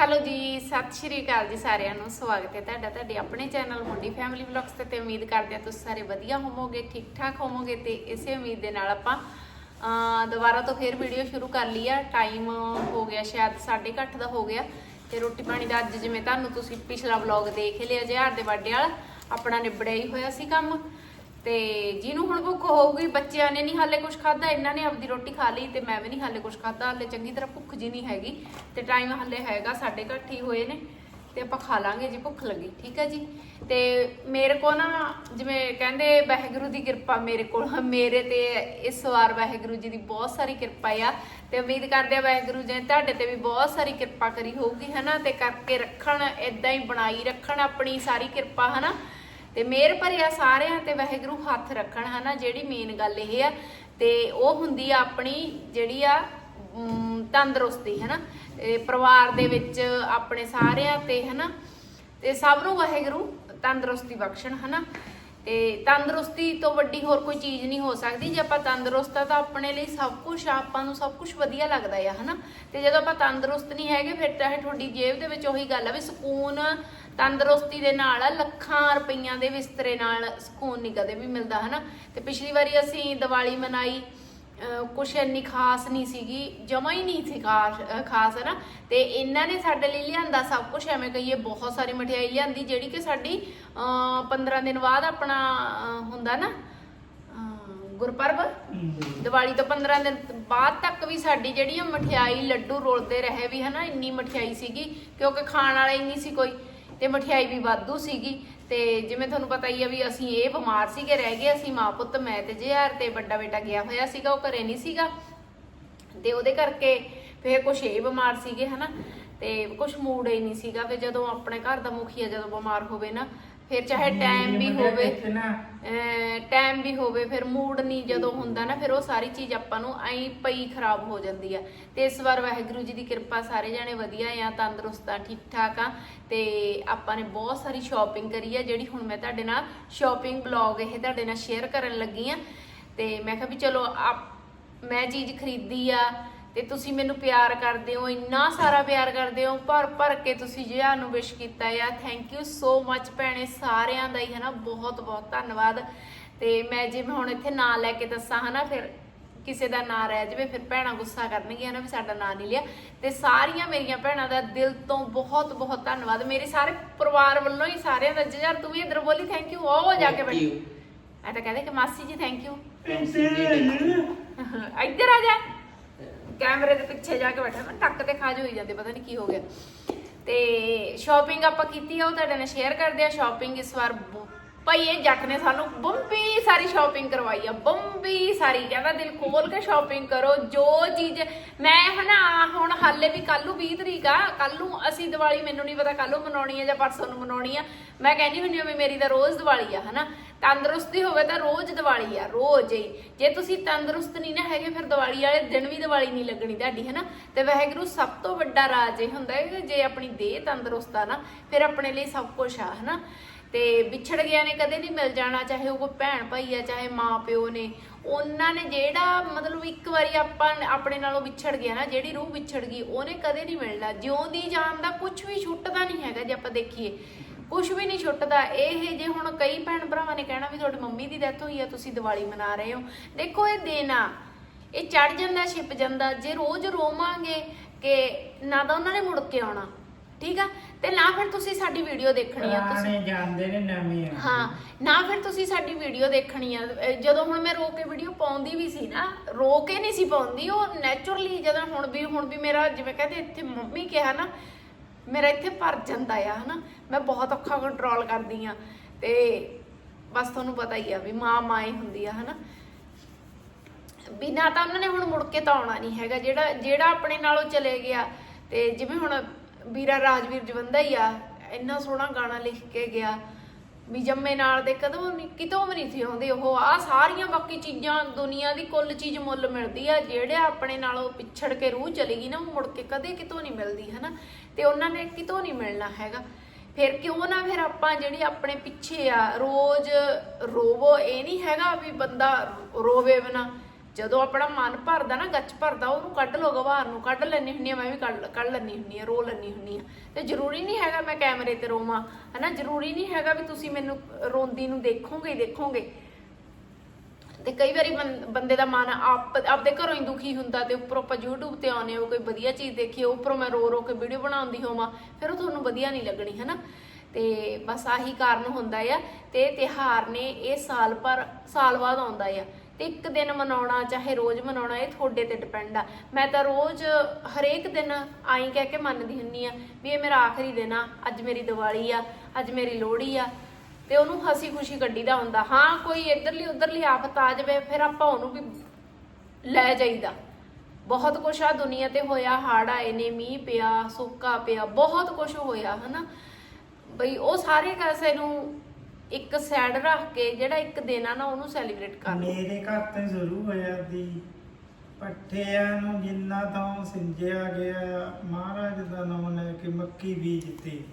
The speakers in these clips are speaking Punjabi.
ਹੈਲੋ ਜੀ, ਸਤਿ ਸ਼੍ਰੀ ਅਕਾਲ ਜੀ ਸਾਰਿਆਂ ਨੂੰ, ਸਵਾਗਤ ਹੈ ਤੁਹਾਡਾ, ਤੁਹਾਡੇ ਆਪਣੇ ਚੈਨਲ ਮੁੰਡੀ ਫੈਮਿਲੀ ਵਲੌਗਸ ਤੇ ਤੇ ਉਮੀਦ ਕਰਦੇ ਹਾਂ ਤੁਸੀਂ ਸਾਰੇ ਵਧੀਆ ਹੋਵੋਗੇ ਠੀਕ ਠਾਕ ਹੋਵੋਗੇ ਤੇ ਇਸੇ ਉਮੀਦ ਦੇ ਨਾਲ ਆਪਾਂ ਦੁਬਾਰਾ ਤੋਂ ਫੇਰ ਵੀਡੀਓ ਸ਼ੁਰੂ ਕਰ ਲਈ ਆ। ਟਾਈਮ ਹੋ ਗਿਆ ਸ਼ਾਇਦ 8:30 ਦਾ ਹੋ ਗਿਆ ਤੇ ਰੋਟੀ ਪਾਣੀ ਦਾ ਅੱਜ ਜਿਵੇਂ ਤੁਹਾਨੂੰ ਤੁਸੀਂ ਪਿਛਲਾ ਵਲੌਗ ਦੇਖ ਲਿਆ ਜਿਹਾਰ ਦੇ ਬਾਡੇ ਵਾਲਾ, ਆਪਣਾ ਨਿਬੜਿਆ ਹੀ ਹੋਇਆ ਸੀ ਕੰਮ। ਤੇ ਜਿਹਨੂੰ ਹੁਣ ਭੁੱਖ ਹੋਊਗੀ, ਬੱਚਿਆਂ ਨੇ ਨਹੀਂ ਹਾਲੇ ਕੁਝ ਖਾਦਾ ਇਹਨਾਂ ਨੇ ਆਪਦੀ ਰੋਟੀ ਖਾ ਲਈ ਤੇ ਮੈਂ ਵੀ ਨਹੀਂ ਹਾਲੇ ਕੁਝ ਖਾਦਾ ਹਾਲੇ ਚੰਗੀ ਤਰ੍ਹਾਂ ਭੁੱਖ ਜੀ ਨਹੀਂ ਹੈਗੀ ਤੇ ਟਾਈਮ ਹਾਲੇ ਹੈਗਾ ਸਾਡੇ ਘਰ ਹੀ ਹੋਏ ਨੇ ਤੇ ਆਪਾਂ ਖਾ ਲਾਂਗੇ ਜੀ ਭੁੱਖ ਲੱਗੀ, ਠੀਕ ਹੈ ਜੀ? ਤੇ ਮੇਰੇ ਕੋ ਨਾ ਜਿਵੇਂ ਕਹਿੰਦੇ ਵਾਹਿਗੁਰੂ ਦੀ ਕਿਰਪਾ ਮੇਰੇ ਕੋਲ, ਮੇਰੇ ਤੇ ਇਸ ਵਾਰ ਵਾਹਿਗੁਰੂ ਜੀ ਦੀ ਬਹੁਤ ਸਾਰੀ ਕਿਰਪਾ ਆ ਤੇ ਉਮੀਦ ਕਰਦੇ ਆ ਵਾਹਿਗੁਰੂ ਜੀ ਨੇ ਤੁਹਾਡੇ ਤੇ ਵੀ ਬਹੁਤ ਸਾਰੀ ਕਿਰਪਾ ਕਰੀ ਹੋਊਗੀ, ਹਨਾ? ਤੇ ਕਰਕੇ ਰੱਖਣ ਇਦਾਂ ਹੀ ਬਣਾਈ ਰੱਖਣ ਆਪਣੀ ਸਾਰੀ ਕਿਰਪਾ, ਹਨਾ? ਤੇ ਮਿਹਰ ਭਰਿਆ ਸਾਰਿਆਂ ਤੇ ਵਾਹਿਗੁਰੂ ਹੱਥ ਰੱਖਣ ਹਨਾ, ਜਿਹੜੀ ਮੇਨ ਗੱਲ ਇਹ ਆ। ਤੇ ਉਹ ਹੁੰਦੀ ਆ ਆਪਣੀ ਜਿਹੜੀ ਆ ਤੰਦਰੁਸਤੀ ਹਨਾ। ਪਰਿਵਾਰ ਦੇ ਵਿੱਚ ਆਪਣੇ ਸਾਰਿਆਂ ਤੇ ਹਨਾ। ਤੇ ਸਭ ਨੂੰ ਵਾਹਿਗੁਰੂ ਤੰਦਰੁਸਤੀ ਬਖਸ਼ਣ ਹਨਾ। ਤੇ ਤੰਦਰੁਸਤੀ ਤੋਂ ਵੱਡੀ ਹੋਰ ਕੋਈ ਚੀਜ਼ ਨਹੀਂ ਹੋ ਸਕਦੀ। ਜੇ ਆਪਾਂ ਤੰਦਰੁਸਤ ਆ ਤਾਂ ਆਪਣੇ ਲਈ ਸਭ ਕੁਝ ਆਪਾਂ ਨੂੰ ਸਭ ਕੁਝ ਵਧੀਆ ਲੱਗਦਾ ਆ, ਹਨਾ? ਤੇ ਜਦੋਂ ਆਪਾਂ ਤੰਦਰੁਸਤ ਨਹੀਂ ਹੈਗੇ, ਫਿਰ ਤਾਂ ਇਹ ਤੁਹਾਡੀ ਜੇਬ ਦੇ ਵਿੱਚ ਉਹੀ ਗੱਲ ਆ ਵੀ ਸਕੂਨ ਤੰਦਰੁਸਤੀ ਦੇ ਨਾਲ, ਲੱਖਾਂ ਰੁਪਈਆਂ ਦੇ ਬਿਸਤਰੇ ਨਾਲ ਸਕੂਨ ਨਹੀਂ ਕਦੇ ਵੀ ਮਿਲਦਾ, ਹਨਾ? ਤੇ ਪਿਛਲੀ ਵਾਰੀ ਅਸੀਂ ਦੀਵਾਲੀ ਮਨਾਈ ਕੁਛ ਇੰਨੀ ਖਾਸ ਨਹੀਂ ਸੀਗੀ ਜਮਾ ਹੀ ਨਹੀਂ ਸੀ ਖਾਸ ਹੈ ਨਾ ਤੇ ਇਹਨਾਂ ਨੇ ਸਾਡੇ ਲਈ ਲਿਆਂਦਾ ਸਭ ਕੁਝ ਐਵੇਂ ਕਹੀਏ ਬਹੁਤ ਸਾਰੀ ਮਠਿਆਈ ਲਿਆਂਦੀ ਜਿਹੜੀ ਕਿ ਸਾਡੀ ਅਹ 15 ਦਿਨ ਬਾਅਦ ਆਪਣਾ ਹੁੰਦਾ ਨਾ ਗੁਰਪਰਬ ਦੀਵਾਲੀ ਤੋਂ 15 ਦਿਨ ਬਾਅਦ ਤੱਕ ਵੀ ਸਾਡੀ ਜਿਹੜੀ ਆ ਮਠਿਆਈ ਲੱਡੂ ਰੋਲਦੇ ਰਹੇ ਵੀ ਹਨਾ? ਇੰਨੀ ਮਠਿਆਈ ਸੀਗੀ ਕਿਉਂਕਿ ਖਾਣ ਵਾਲਾ ਹੀ ਨਹੀਂ ਸੀ ਕੋਈ ਤੇ ਮਠਿਆਈ ਵੀ ਵਾਧੂ ਸੀਗੀ। ਤੇ ਜਿਵੇਂ ਤੁਹਾਨੂੰ ਪਤਾ ਹੀ ਆ ਵੀ ਅਸੀਂ ਇਹ ਬਿਮਾਰ ਸੀਗੇ, ਰਹਿ ਗਏ ਅਸੀਂ ਮਾਂ ਪੁੱਤ, ਮੈਂ ਤੇ ਜਿਹਾਰ ਤੇ ਵੱਡਾ ਬੇਟਾ ਗਿਆ ਹੋਇਆ ਸੀਗਾ, ਉਹ ਘਰੇ ਨਹੀਂ ਸੀਗਾ। ਤੇ ਉਹਦੇ ਕਰਕੇ ਫੇਰ ਕੁਛ ਇਹ ਬਿਮਾਰ ਸੀਗੇ, ਹਨਾ। ਤੇ ਕੁਛ ਮੂਡ ਹੀ ਨਹੀਂ ਸੀਗਾ ਫੇ ਜਦੋਂ ਆਪਣੇ ਘਰ ਦਾ ਮੁਖੀਆ ਜਦੋਂ ਬਿਮਾਰ ਹੋਵੇ ਨਾ ਫਿਰ ਚਾਹੇ ਟਾਈਮ ਵੀ ਹੋਵੇ ਟਾਈਮ ਵੀ ਹੋਵੇ ਫਿਰ ਮੂਡ ਨਹੀਂ ਜਦੋਂ ਹੁੰਦਾ ਨਾ ਫਿਰ ਉਹ ਸਾਰੀ ਚੀਜ਼ ਆਪਾਂ ਨੂੰ ਐਂ ਪਈ ਖਰਾਬ ਹੋ ਜਾਂਦੀ ਆ। ਤੇ ਇਸ ਵਾਰ ਵਾਹਿਗੁਰੂ ਜੀ ਦੀ ਕਿਰਪਾ ਸਾਰੇ ਜਾਣੇ ਵਧੀਆ ਆ ਤੰਦਰੁਸਤ ਆ ਠੀਕ ਠਾਕ ਆ। ਤੇ ਆਪਾਂ ਨੇ ਬਹੁਤ ਸਾਰੀ ਸ਼ਾਪਿੰਗ ਕਰੀ ਆ ਜਿਹੜੀ ਹੁਣ ਮੈਂ ਤੁਹਾਡੇ ਨਾਲ ਸ਼ਾਪਿੰਗ ਬਲੌਗ ਇਹ ਤੁਹਾਡੇ ਨਾਲ ਸ਼ੇਅਰ ਕਰਨ ਲੱਗੀ ਆ। ਤੇ ਮੈਂ ਕਿਹਾ ਵੀ ਚਲੋ ਆਪ ਮੈਂ ਚੀਜ਼ ਖਰੀਦੀ ਆ ਤੇ ਤੁਸੀਂ ਮੈਨੂੰ ਪਿਆਰ ਕਰਦੇ ਹੋ ਇੰਨਾ ਸਾਰਾ ਪਿਆਰ ਕਰਦੇ ਹੋ ਭਰ ਭਰ ਕੇ ਤੁਸੀਂ ਜਿਹਾ ਨੂੰ ਵਿਸ਼ ਕੀਤਾ ਆ ਥੈਂਕ ਯੂ ਸੋ ਮੱਚ ਭੈਣੇ ਸਾਰਿਆਂ ਦਾ ਹੀ ਹਨਾ ਬਹੁਤ ਬਹੁਤ ਧੰਨਵਾਦ। ਤੇ ਮੈਂ ਜੇ ਮੈਂ ਹੁਣ ਇੱਥੇ ਨਾਂ ਲੈ ਕੇ ਦੱਸਾਂ ਹਨਾ ਫਿਰ ਕਿਸੇ ਦਾ ਨਾਂ ਰਹਿ ਜਾਵੇ ਫਿਰ ਭੈਣਾਂ ਗੁੱਸਾ ਕਰਨਗੀਆਂ ਨਾ ਵੀ ਸਾਡਾ ਨਾਂ ਨਹੀਂ ਲਿਆ। ਤੇ ਸਾਰੀਆਂ ਮੇਰੀਆਂ ਭੈਣਾਂ ਦਾ ਦਿਲ ਤੋਂ ਬਹੁਤ ਬਹੁਤ ਧੰਨਵਾਦ। ਮੇਰੇ ਸਾਰੇ ਪਰਿਵਾਰ ਵੱਲੋਂ ਹੀ ਸਾਰਿਆਂ ਦਾ ਯਾਰ ਤੂੰ ਵੀ ਇਧਰ ਬੋਲੀ ਥੈਂਕ ਯੂ ਉਹ ਜਾ ਕੇ ਬੈਠ। ਐ ਤਾਂ ਕਹਿੰਦੇ ਕਿ ਮਾਸੀ ਜੀ ਥੈਂਕ ਯੂ ਇੱਧਰ ਆ ਜਾ। ਕੈਮਰੇ ਦੇ ਪਿੱਛੇ ਜਾ ਕੇ ਬੈਠਾ ਮੈਂ ਟੱਕ ਤੇ ਖਾਜ ਹੋਈ ਜਾਂਦੇ, ਪਤਾ ਨਹੀਂ ਕੀ ਹੋ ਗਿਆ। ਤੇ ਸ਼ਾਪਿੰਗ ਆਪਾਂ ਕੀਤੀ ਆ, ਉਹ ਤੁਹਾਡੇ ਨਾਲ ਸ਼ੇਅਰ ਕਰਦੇ ਆ ਸ਼ਾਪਿੰਗ ਇਸ ਵਾਰ ਬ- ਭਾਈ ਇਹ ਜੱਟ ਨੇ ਸਾਨੂੰ ਬੰਬੀ ਸਾਰੀ ਸ਼ਾਪਿੰਗ ਕਰਵਾਈ ਆ, ਬੰਬੀ ਸਾਰੀ। ਕਹਿੰਦਾ ਦਿਲ ਖੋਲ ਕੇ ਸ਼ਾਪਿੰਗ ਕਰੋ, ਜੋ ਚੀਜ਼ ਮੈਂ ਹਨਾ, ਹੁਣ ਹਾਲੇ ਵੀ ਕੱਲ ਨੂੰ 20 ਤਰੀਕ ਆ ਕੱਲ ਨੂੰ ਅਸੀਂ ਦੀਵਾਲੀ ਮੈਨੂੰ ਨਹੀਂ ਪਤਾ ਕੱਲ ਨੂੰ ਮਨਾਉਣੀ ਆ ਜਾਂ ਪਰਸੋਂ ਨੂੰ ਮਨਾਉਣੀ ਆ। ਮੈਂ ਕਹਿੰਦੀ ਹੁੰਦੀ ਹਾਂ ਵੀ ਮੇਰੀ ਤਾਂ ਰੋਜ਼ ਦੀਵਾਲੀ ਆ, ਹਨਾ। ਤੰਦਰੁਸਤੀ ਹੋਵੇ ਤਾਂ ਰੋਜ਼ ਦੀਵਾਲੀ ਆ, ਰੋਜ਼ ਹੀ ਜੇ ਤੁਸੀਂ ਤੰਦਰੁਸਤ ਨਹੀਂ ਨਾ ਹੈਗੇ, ਫਿਰ ਦੀਵਾਲੀ ਵਾਲੇ ਦਿਨ ਵੀ ਦੀਵਾਲੀ ਨਹੀਂ ਲੱਗਣੀ ਤੁਹਾਡੀ, ਹਨਾ। ਤੇ ਵਾਹਿਗੁਰੂ ਸਭ ਤੋਂ ਵੱਡਾ ਰਾਜ ਇਹ ਹੁੰਦਾ ਹੈ ਕਿ ਜੇ ਆਪਣੀ ਦੇਹ ਤੰਦਰੁਸਤ ਆ ਨਾ, ਫਿਰ ਆਪਣੇ ਲਈ ਸਭ ਕੁਝ ਆ, ਹਨਾ। ਤੇ ਵਿਛੜ ਗਿਆ ਨੇ, ਕਦੇ ਨਹੀਂ ਮਿਲ ਜਾਣਾ, ਚਾਹੇ ਉਹ ਕੋਈ ਭੈਣ ਭਾਈ ਆ, ਚਾਹੇ ਮਾਂ ਪਿਓ ਨੇ। ਉਹਨਾਂ ਨੇ ਜਿਹੜਾ ਮਤਲਬ ਇੱਕ ਵਾਰੀ ਆਪਾਂ ਆਪਣੇ ਨਾਲੋਂ ਵਿਛੜ ਗਿਆ ਨਾ, ਜਿਹੜੀ ਰੂਹ ਵਿਛੜ ਗਈ, ਉਹਨੇ ਕਦੇ ਨਹੀਂ ਮਿਲਣਾ। ਜਿਉਂਦੀ ਜਾਨ ਦਾ ਕੁਝ ਵੀ ਛੁੱਟਦਾ ਨਹੀਂ ਹੈਗਾ, ਜੇ ਆਪਾਂ ਦੇਖੀਏ। ਕੁਝ ਵੀ ਨਹੀਂ ਛੁੱਟਦਾ। ਇਹ ਜੇ ਹੁਣ ਕਈ ਭੈਣ ਭਰਾਵਾਂ ਨੇ ਕਹਿਣਾ ਵੀ ਤੁਹਾਡੀ ਮੰਮੀ ਦੀ ਡੈਥ ਹੋਈ ਆ, ਤੁਸੀਂ ਦੀਵਾਲੀ ਮਨਾ ਰਹੇ ਹੋ। ਦੇਖੋ ਇਹ ਦਿਨ ਆ। ਇਹ ਚੜ ਜਾਂਦਾ, ਛਿਪ ਜਾਂਦਾ। ਜੇ ਰੋਜ਼ ਰੋਵਾਂਗੇ ਕਿ ਨਾ ਤਾਂ ਉਹਨਾਂ ਨੇ ਮੁੜ ਕੇ ਆਉਣਾ। ਠੀਕ ਆ? ਤੇ ਨਾ ਫਿਰ ਤੁਸੀਂ ਸਾਡੀ ਵੀਡੀਓ ਦੇਖਣੀ ਆ ਤੁਸੀਂ ਪੁਰਾਣੇ ਜਾਂਦੇ ਨੇ ਨਵੇਂ ਆਉਂਦੇ। ਹਾਂ ਨਾ ਫਿਰ ਤੁਸੀਂ ਸਾਡੀ ਵੀਡੀਓ ਦੇਖਣੀ ਆ। ਅਹ ਜਦੋਂ ਹੁਣ ਮੈਂ ਰੋ ਕੇ ਵੀਡੀਓ ਪਾਉਂਦੀ ਵੀ ਸੀ ਨਾ ਰੋ ਕੇ ਨਹੀਂ ਸੀ ਪਾਉਂਦੀ ਉਹ ਨੇਚਰਲੀ ਜਦੋਂ ਹੁਣ ਵੀ ਹੁਣ ਵੀ ਮੇਰਾ ਜਿਵੇਂ ਕਹਿੰਦੇ ਇੱਥੇ ਮੰਮੀ ਕਿਹਾ ਨਾ ਮੇਰਾ ਇੱਥੇ ਭਰ ਜਾਂਦਾ ਆ ਹਨਾ। ਮੈਂ ਬਹੁਤ ਔਖਾ ਕੰਟਰੋਲ ਕਰਦੀ ਆ। ਤੇ ਬਸ ਤੁਹਾਨੂੰ ਪਤਾ ਹੀ ਆ ਵੀ ਮਾਂ ਮਾਂ ਹੀ ਹੁੰਦੀ ਆ ਹਨਾ। ਬਿਨਾ ਤਾਂ ਉਹਨਾਂ ਨੇ ਹੁਣ ਮੁੜ ਕੇ ਤਾਂ ਆਉਣਾ ਨਹੀਂ ਹੈਗਾ ਜਿਹੜਾ ਜਿਹੜਾ ਆਪਣੇ ਨਾਲੋਂ ਚਲੇ ਗਿਆ ਤੇ ਜਿਵੇਂ ਹੁਣ ਵੀਰਾ ਰਾਜਵੀਰ ਜਵੰਦਾ ਹੀ ਆ, ਇੰਨਾ ਸੋਹਣਾ ਗਾਣਾ ਲਿਖ ਕੇ ਗਿਆ। ਵੀ ਜੰਮੇ ਨਾਲ ਦੇ ਕਦੋਂ ਨਹੀਂ ਕਿਤੋਂ ਵੀ ਨਹੀਂ ਸੀ ਆਉਂਦੇ ਉਹ, ਆ ਸਾਰੀਆਂ ਬਾਕੀ ਚੀਜ਼ਾਂ, ਦੁਨੀਆ ਦੀ ਕੁੱਲ ਚੀਜ਼ ਮੁੱਲ ਮਿਲਦੀ ਆ, ਜਿਹੜੇ ਆਪਣੇ ਨਾਲੋਂ ਪਿਛੜ ਕੇ ਰੂਹ ਚਲੀ ਗਈ ਨਾ, ਉਹ ਮੁੜ ਕੇ ਕਦੇ ਕਿਤੋਂ ਨਹੀਂ ਮਿਲਦੀ, ਹਨਾ? ਤੇ ਉਹਨਾਂ ਨੇ ਕਿਤੋਂ ਨਹੀਂ ਮਿਲਣਾ ਹੈਗਾ। ਫਿਰ ਕਿਉਂ ਨਾ ਫਿਰ ਆਪਾਂ ਜਿਹੜੀ ਆਪਣੇ ਪਿੱਛੇ ਆ, ਰੋਜ਼ ਰੋਵੋ, ਇਹ ਨਹੀਂ ਹੈਗਾ ਵੀ ਬੰਦਾ ਰੋਵੇ ਬਿਨਾ। ਜਦੋਂ ਆਪਣਾ ਮਨ ਭਰਦਾ ਨਾ, ਗੱਚ ਭਰਦਾ, ਉਹਨੂੰ ਕੱਢ ਲਓ, ਗਵਾਰ ਨੂੰ ਕੱਢ ਲੈਣੀ ਹੁੰਨੀ ਆ, ਮੈਂ ਵੀ ਕੱਢ ਕੱਢ ਲੈਣੀ ਹੁੰਨੀ ਆ, ਰੋ ਲੈਣੀ ਹੁੰਨੀ ਆ। ਤੇ ਜ਼ਰੂਰੀ ਨਹੀਂ ਹੈਗਾ ਮੈਂ ਕੈਮਰੇ ਤੇ ਰੋਵਾਂ, ਹਨਾ? ਜ਼ਰੂਰੀ ਨਹੀਂ ਹੈਗਾ ਵੀ ਤੁਸੀਂ ਮੈਨੂੰ ਰੋਂਦੀ ਨੂੰ ਦੇਖੋਗੇ ਦੇਖੋਗੇ। ਤੇ ਕਈ ਵਾਰੀ ਬੰ- ਬੰਦੇ ਦਾ ਮਨ ਆਪ, ਆਪਦੇ ਘਰੋਂ ਹੀ ਦੁਖੀ ਹੁੰਦਾ ਤੇ ਉੱਪਰੋਂ ਆਪਾਂ YouTube ਤੇ ਆਉਨੇ ਹੋ ਕੋਈ ਵਧੀਆ ਚੀਜ਼ ਦੇਖੀਏ ਉੱਪਰੋਂ ਮੈਂ ਰੋ ਰੋ ਕੇ ਵੀਡੀਓ ਬਣਾਉਂਦੀ ਹੋਵਾਂ, ਫਿਰ ਉਹ ਤੁਹਾਨੂੰ ਵਧੀਆ ਨਹੀਂ ਲੱਗਣੀ, ਹਨਾ? ਤੇ ਬਸ ਆਹੀ ਕਾਰਨ ਹੁੰਦਾ ਆ, ਤੇ ਇਹ ਤਿਹਾਰ ਨੇ ਇਹ ਸਾਲ ਪਰ ਸਾਲ ਬਾਅਦ ਆਉਂਦਾ ਆ। ਤੇ ਇੱਕ ਦਿਨ ਮਨਾਉਣਾ, ਚਾਹੇ ਰੋਜ਼ ਮਨਾਉਣਾ, ਇਹ ਤੁਹਾਡੇ ਤੇ ਡਿਪੈਂਡ ਆ। ਮੈਂ ਤਾਂ ਰੋਜ਼ ਹਰੇਕ ਦਿਨ ਆਈ ਕਹਿ ਕੇ ਮੰਨਦੀ ਹੁੰਨੀ ਆ ਵੀ ਇਹ ਮੇਰਾ ਆਖਰੀ ਦਿਨ ਆ, ਅੱਜ ਮੇਰੀ ਦੀਵਾਲੀ ਆ, ਅੱਜ ਮੇਰੀ ਲੋਹੜੀ ਆ। ਤੇ ਉਹਨੂੰ ਹਸੀ ਖੁਸ਼ੀ ਕੱਢੀਦਾ ਹੁੰਦਾ। ਹਾਂ, ਕੋਈ ਇੱਧਰਲੀ, ਉਧਰਲੀ ਆਫਤ ਆ ਜਾਵੇ, ਫਿਰ ਆਪਾਂ ਉਹਨੂੰ ਵੀ ਲੈ ਜਾਈਦਾ। ਬਹੁਤ ਕੁਛ ਆ, ਦੁਨੀਆ ਤੇ ਹੋਇਆ, ਹੜ ਆਏ ਨੇ ਮੀਂਹ ਪਿਆ, ਸੁੱਕਾ ਪਿਆ, ਬਹੁਤ ਕੁਛ ਹੋਇਆ, ਹਨਾ? ਬਈ ਉਹ ਸਾਰੇ ਕਿਸੇ ਨੂੰ ਇੱਕ ਸਾਈਡ ਰੱਖ ਕੇ ਜਿਹੜਾ ਇੱਕ ਦਿਨ ਆ ਨਾ ਉਹਨੂੰ ਸੈਲੀਬ੍ਰੇਟ ਕਰ ਲਓ। ਮੇਰੇ ਘਰ ਤੇ ਸ਼ੁਰੂ ਹੋਇਆ ਦੀ। ਪੱਠਿਆਂ ਨੂੰ ਜਿੰਨਾ ਤੋਂ ਸਿੰਜਿਆ ਗਿਆ, ਮਹਾਰਾਜ ਦਾ ਨਾਮ ਲੈ ਕੇ ਮੱਕੀ ਬੀਜਤੀ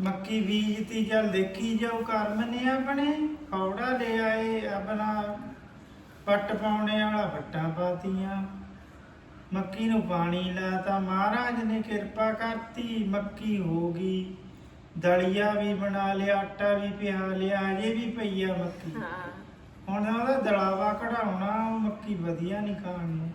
ਮੱਕੀ ਬੀਜਤੀ ਜਦ ਦੇਖੀ ਜਾਓ ਕਰਮ ਨੇ ਆਪਣੇ। ਕੌੜਾ ਲੈ ਆਏ ਆਪਣਾ, ਪੱਟ ਪਾਉਣੇ ਵਾਲਾ ਵੱਟਾਂ ਪਾਤੀਆਂ। ਮੱਕੀ ਨੂੰ ਪਾਣੀ ਲਾਤਾ, ਮਹਾਰਾਜ ਨੇ ਕਿਰਪਾ ਕਰਤੀ, ਮੱਕੀ ਹੋ ਗਈ। ਦਲੀਆ ਵੀ ਬਣਾ ਲਿਆ ਆਟਾ ਵੀ ਪਿਹਾ ਲਿਆ ਅਜੇ ਵੀ ਪਈ ਆ ਮੱਕੀ। ਹਾਂ। ਹੁਣ ਉਹਦਾ ਦਲਾਵਾ ਕਢਾਉਣਾ ਮੱਕੀ ਵਧੀਆ ਨਹੀਂ ਖਾਣ ਨੂੰ।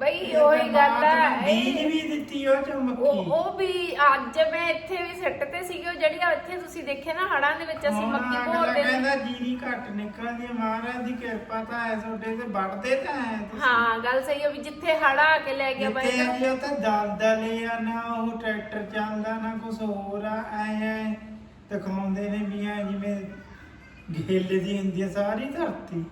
ਬਈ ਉਹੀ ਗੱਲ ਆ ਬੀਜ ਇਹ- ਵੀ ਦਿੱਤੀ ਉਹ ਚੋਂ ਉਹ ਮੱਕੀ ਉਹ ਵੀ ਅੱਜ ਮੈਂ ਇੱਥੇ ਵੀ ਸਿੱਟ ਤੇ ਸੀਗੇ ਉਹ ਜਿਹੜੀ ਆ ਇੱਥੇ ਤੁਸੀਂ ਦੇਖੇ ਨਾ ਹੜਾਂ ਦੇ ਵਿੱਚ ਅਸੀਂ ਹੁਣ ਮੱਕੀ ਅਗਲਾ ਭੋਰਦੇ ਨੇ। ਕਹਿੰਦਾ ਜੀਰੀ ਘੱਟ ਨਿਕਲਦੀ ਹੈ, ਮਹਾਰਾਜ ਦੀ ਕਿਰਪਾ ਤਾਂ ਹੈ ਤੁਹਾਡੇ ਤੇ ਵੱਢਦੇ ਤਾਂ ਹੈ ਤੁਸੀਂ। ਹਾਂ ਗੱਲ ਸਹੀ ਹੈ ਵੀ ਜਿੱਥੇ ਹੜਾ ਆ ਕੇ ਲੈ ਗਿਆ ਬਾਈ। ਜਿੱਥੇ ਅਜੇ ਉਹ ਤਾਂ ਦਲਦਲੇ ਆ ਨਾ ਉਹ ਟਰੈਕਟਰ ਚੱਲਦਾ ਨਾ ਕੁਝ ਹੋਰ ਆ ਐ ਐ ਦਿਖਾਉਂਦੇ ਨੇ ਵੀ ਐ ਜਿਵੇਂ ਗਿੱਲ ਦੀ ਹੁੰਦੀ ਆ ਸਾਰੀ ਧਰਤੀ।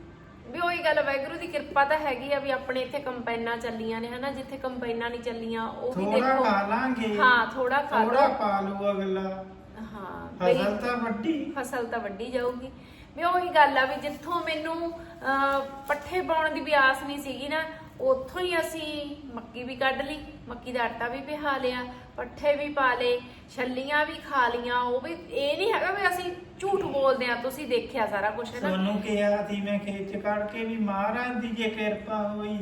ਵੀ ਉਹੀ ਗੱਲ ਵੈਗਰੂ ਦੀ ਕਿਰਪਾ ਤਾਂ ਹੈਗੀ ਆ ਵੀ ਆਪਣੇ ਇੱਥੇ ਕੰਪਾਈਨਾਂ ਚੱਲੀਆਂ ਨੇ ਹਨਾ ਜਿੱਥੇ ਕੰਪਾਈਨਾਂ ਨਹੀਂ ਚੱਲੀਆਂ ਉਹ ਵੀ ਥੋੜਾ ਦੇਖੋ। ਖਾ ਲਾਂਗੇ। ਹਾਂ ਥੋੜਾ ਖਾ ਥੋੜਾ ਪਾ ਲੂ ਅਗਲਾ। ਹਾਂ ਫਸਲ ਤਾਂ ਵੱਡੀ ਫਸਲ ਤਾਂ ਵੱਡੀ ਜਾਊਗੀ। ਵੀ ਉਹੀ ਗੱਲ ਆ ਵੀ ਜਿੱਥੋਂ ਮੈਨੂੰ ਪੱਠੇ ਪਾਉਣ ਦੀ ਵੀ ਆਸ ਨਹੀਂ ਸੀਗੀ ਨਾ ਉੱਥੋਂ ਹੀ ਅਸੀਂ ਮੱਕੀ ਵੀ ਕੱਢ ਲਈ ਮੱਕੀ ਦਾ ਆਟਾ ਵੀ ਪਿਹਾ ਲਿਆ। ਪੱਠੇ ਵੀ ਪਾ ਲਏ ਛੱਲੀਆਂ ਵੀ ਖਾ ਲੀਆਂ ਉਹ ਵੀ ਇਹ ਨਹੀਂ ਹੈਗਾ ਵੀ ਅਸੀਂ ਝੂਠ ਬੋਲਦੇ ਆ ਤੁਸੀਂ ਦੇਖਿਆ ਸਾਰਾ ਕੁਝ ਹੈ ਨਾ? ਸੋਨੂੰ ਕਿਹਾ ਸੀ ਮੈਂ ਖੇਤ ਚ ਕੱਢ ਕੇ ਵੀ ਮਹਾਰਾਜ ਦੀ ਜੇ ਕਿਰਪਾ ਹੋਈ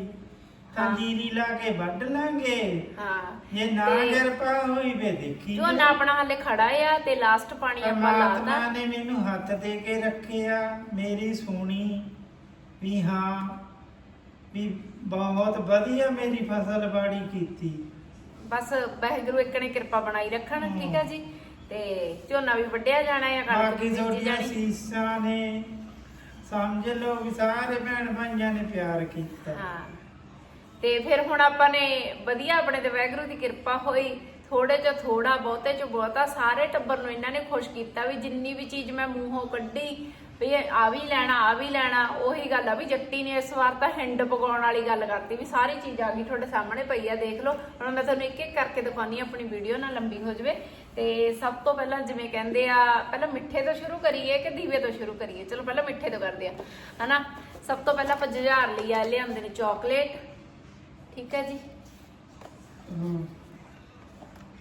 ਤਾਂ ਹਾਂ। ਜੀਰੀ ਲਾ ਕੇ ਵੱਢ ਲਾਂਗੇ। ਹਾਂ। ਜੇ ਨਾ ਤੇ ਕਿਰਪਾ ਹੋਈ ਵੇ ਦੇਖੀ ਜੋ ਨਾ ਆਪਣਾ ਹਲੇ ਖੜਾ ਆ ਤੇ ਲਾਸਟ ਪਾਣੀ ਆਪਾਂ ਪਰਮਾਤਮਾ ਲਾਤਾ ਨੇ ਮੈਨੂੰ ਹੱਥ ਦੇ ਕੇ ਰੱਖਿਆ ਮੇਰੀ ਸੁਣੀ ਵੀ ਹਾਂ ਵੀ ਬਹੁਤ ਵਧੀਆ ਮੇਰੀ ਫਸਲ ਬਾੜੀ ਕੀਤੀ। ਬਸ ਵਾਹਿਗੁਰੂ ਇੱਕ ਨੇ ਕਿਰਪਾ ਬਣਾਈ ਰੱਖਣ। ਠੀਕ ਆ ਜੀ? ਤੇ ਝੋਨਾ ਵੀ ਵੱਢਿਆ ਜਾਣਾ ਆ ਕਣਕ ਬਾਕੀ ਵੀ ਬੀਜੀ ਤੁਹਾਡੀਆਂ ਜਾਣੀ। ਸੀਸਾਂ ਨੇ। ਸਮਝ ਲਓ ਵੀ ਸਾਰੇ ਭੈਣ ਭਾਈਆਂ ਨੇ ਪਿਆਰ ਕੀਤਾ। ਹਾਂ। ਤੇ ਫਿਰ ਹੁਣ ਆਪਾਂ ਨੇ ਵਧੀਆ ਆਪਣੇ ਤੇ ਵਾਹਿਗੁਰੂ ਦੀ ਕਿਰਪਾ ਹੋਈ। ਥੋੜੇ ਚ ਥੋੜਾ ਬਹੁਤੇ ਚ ਬਹੁਤਾ ਸਾਰੇ ਟੱਬਰ ਨੂੰ ਇਹਨਾਂ ਨੇ ਖੁਸ਼ ਕੀਤਾ ਵੀ ਜਿੰਨੀ ਵੀ ਚੀਜ਼ ਮੈਂ ਮੂੰਹੋਂ ਕੱਢੀ ਵੀ ਆ ਵੀ ਲੈਣਾ ਆ ਵੀ ਲੈਣਾ ਉਹੀ ਗੱਲ ਆ ਵੀ ਜੱਟੀ ਨੇ ਇਸ ਵਾਰ ਤਾਂ ਹਿੰਡ ਪਕਾਉਣ ਵਾਲੀ ਗੱਲ ਕਰਤੀ ਵੀ ਸਾਰੀ ਚੀਜ਼ ਆ ਗਈ ਤੁਹਾਡੇ ਸਾਹਮਣੇ ਪਈ ਆ ਦੇਖ ਲਓ। ਹੁਣ ਮੈਂ ਤੁਹਾਨੂੰ ਇੱਕ ਇੱਕ ਕਰਕੇ ਦਿਖਾਉਣੀ ਆ ਆਪਣੀ ਵੀਡੀਓ ਨਾ ਲੰਬੀ ਹੋ ਜਾਵੇ। ਤੇ ਸਭ ਤੋਂ ਪਹਿਲਾਂ ਜਿਵੇਂ ਕਹਿੰਦੇ ਆ ਪਹਿਲਾਂ ਮਿੱਠੇ ਤੋਂ ਸ਼ੁਰੂ ਕਰੀਏ ਕਿ ਦੀਵੇ ਤੋਂ ਸ਼ੁਰੂ ਕਰੀਏ? ਚਲੋ ਪਹਿਲਾਂ ਮਿੱਠੇ ਤੋਂ ਕਰਦੇ ਆ ਹਨਾ? ਸਭ ਤੋਂ ਪਹਿਲਾਂ ਆਪਾਂ ਜੁਝਾਰ ਲਈ ਆ ਲਿਆਂਦੇ ਨੇ ਚਾਕਲੇਟ ਠੀਕ ਹੈ ਜੀ।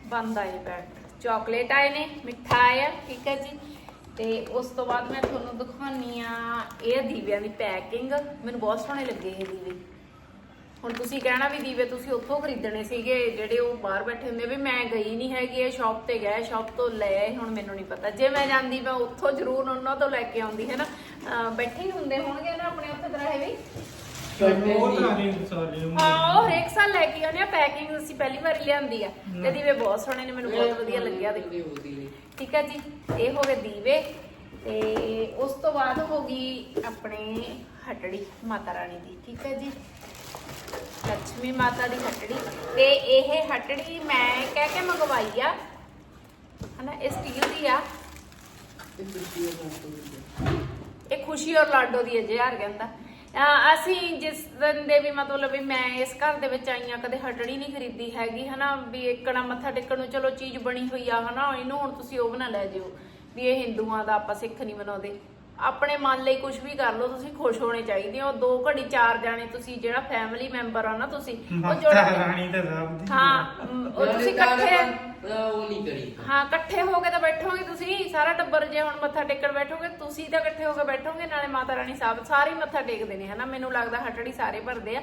ਬੰਦ ਆਏ ਪੈਕ ਚਾਕਲੇਟ ਆਏ ਨੇ ਮਿੱਠਾ ਆਇਆ ਠੀਕ ਹੈ ਜੀ? ਤੇ ਉਸ ਤੋਂ ਬਾਅਦ ਮੈਂ ਤੁਹਾਨੂੰ ਦਿਖਾਉਣੀ ਆ ਇਹ ਦੀਵਿਆਂ ਦੀ ਪੈਕਿੰਗ। ਮੈਨੂੰ ਬਹੁਤ ਸੋਹਣੇ ਲੱਗੇ ਇਹ ਦੀਵੇ। ਹੁਣ ਤੁਸੀਂ ਕਹਿਣਾ ਵੀ ਦੀਵੇ ਤੁਸੀਂ ਉੱਥੋਂ ਖਰੀਦਣੇ ਸੀਗੇ, ਜਿਹੜੇ ਉਹ ਬਾਹਰ ਬੈਠੇ ਹੁੰਦੇ ਵੀ ਮੈਂ ਗਈ ਨਹੀਂ ਹੈਗੀ, ਇਹ ਸ਼ਾਪ ਤੇ ਗਏ ਸ਼ਾਪ ਤੋਂ ਲੈ ਆਏ, ਹੁਣ ਮੈਨੂੰ ਨਹੀਂ ਪਤਾ। ਜੇ ਮੈਂ ਜਾਂਦੀ, ਮੈਂ ਉੱਥੋਂ ਜ਼ਰੂਰ ਉਹਨਾਂ ਤੋਂ ਲੈ ਕੇ ਆਉਂਦੀ, ਹੈ ਨਾ? ਬੈਠੇ ਹੀ ਹੁੰਦੇ ਹੋਣਗੇ ਨਾ ਆਪਣੇ ਉੱਥੇ ਦਰਾਹੇ ਵੀ ਉਹ ਤਾਂ ਨਹੀਂ ਸਾਰੇ ਹੁੰਦੇ ਹਾਂ ਉਹ ਹਰੇਕ ਸਾਲ ਲੈ ਕੇ ਆਉਂਦੇ ਆ ਪੈਕਿੰਗ ਅਸੀਂ ਪਹਿਲੀ ਵਾਰ ਲਿਆਂਦੀ ਆ। ਤੇ ਦੀਵੇ ਬਹੁਤ ਸੋਹਣੇ ਨੇ ਮੈਨੂੰ ਬਹੁਤ ਵਧੀਆ ਲੱਗਿਆ ਦੇਖੋ। ਠੀਕ ਹੈ ਜੀ ਇਹ ਹੋ ਗਏ ਦੀਵੇ ਤੇ ਉਸ ਤੋਂ ਬਾਅਦ ਹੋ ਗਈ ਆਪਣੇ ਹਟੜੀ ਮਾਤਾ ਰਾਣੀ ਦੀ ਠੀਕ ਹੈ ਜੀ। ਲక్ష్ਮੀ ਮਾਤਾ ਦੀ ਹਟੜੀ ਤੇ ਇਹ ਹਟੜੀ ਮੈਂ ਕਹਿ ਕੇ ਮੰਗਵਾਈ ਆ। ਹਨਾ ਇਹ ਸਟੀਲ ਦੀ ਆ। ਇਹ ਖੁਸ਼ੀ ਔਰ ਲਾਡੋ ਦੀ ਅਜੇ ਹਾਰ ਕਹਿੰਦਾ ਅਹ ਅਸੀਂ ਜਿਸ ਦਿਨ ਦੇ ਵੀ ਮਤਲਬ ਵੀ ਮੈਂ ਇਸ ਘਰ ਦੇ ਵਿੱਚ ਆਈ ਆਈਆਂ ਕਦੇ ਹਟੜੀ ਨਹੀਂ ਖਰੀਦੀ ਹੈਗੀ, ਹਨਾ, ਵੀ ਇੱਕਣਾ ਮੱਥਾ ਟੇਕਣ ਨੂੰ ਚਲੋ ਚੀਜ਼ ਬਣੀ ਹੋਈ ਆ, ਹਨਾ, ਇਹਨੂੰ ਹੁਣ ਤੁਸੀਂ ਉਹ ਬਣਾ ਲੈ ਜਿਓ, ਵੀ ਇਹ ਹਿੰਦੂਆਂ ਦਾ ਆਪਾਂ ਸਿੱਖ ਨਹੀਂ ਮਨਾਉਂਦੇ। ਆਪਣੇ ਮਨ ਲਈ ਕੁਝ ਵੀ ਕਰ ਲਓ ਤੁਸੀਂ ਖੁਸ਼ ਹੋਣੇ ਚਾਹੀਦੇ ਹੋ। ਦੋ ਘੜੀ ਚਾਰ ਜਾਣੇ ਤੁਸੀਂ ਜਿਹੜਾ ਫੈਮਿਲੀ ਮੈਂਬਰ ਆ ਨਾ ਤੁਸੀਂ ਉਹ ਜੁੜ ਰਾਣੀ ਤਾਂ ਸਭ ਦੀ ਹਾਂ ਉਹ ਤੁਸੀਂ ਇਕੱਠੇ ਉਹ ਨਹੀਂ ਕਰੀ। ਹਾਂ ਇਕੱਠੇ ਹੋ ਕੇ ਤਾਂ ਬੈਠੋਗੇ ਤੁਸੀਂ ਸਾਰਾ ਟੱਬਰ ਜੇ ਹੁਣ ਮੱਥਾ ਟੇਕਣ ਬੈਠੋਗੇ ਤੁਸੀਂ ਤਾਂ ਇਕੱਠੇ ਹੋ ਕੇ ਬੈਠੋਗੇ ਨਾਲੇ ਮਾਤਾ ਰਾਣੀ ਸਾਹਿਬ ਸਾਰੇ ਮੱਥਾ ਟੇਕਦੇ ਨੇ ਹਨਾ? ਮੈਨੂੰ ਲੱਗਦਾ ਹਟੜੀ ਸਾਰੇ ਭਰਦੇ ਆ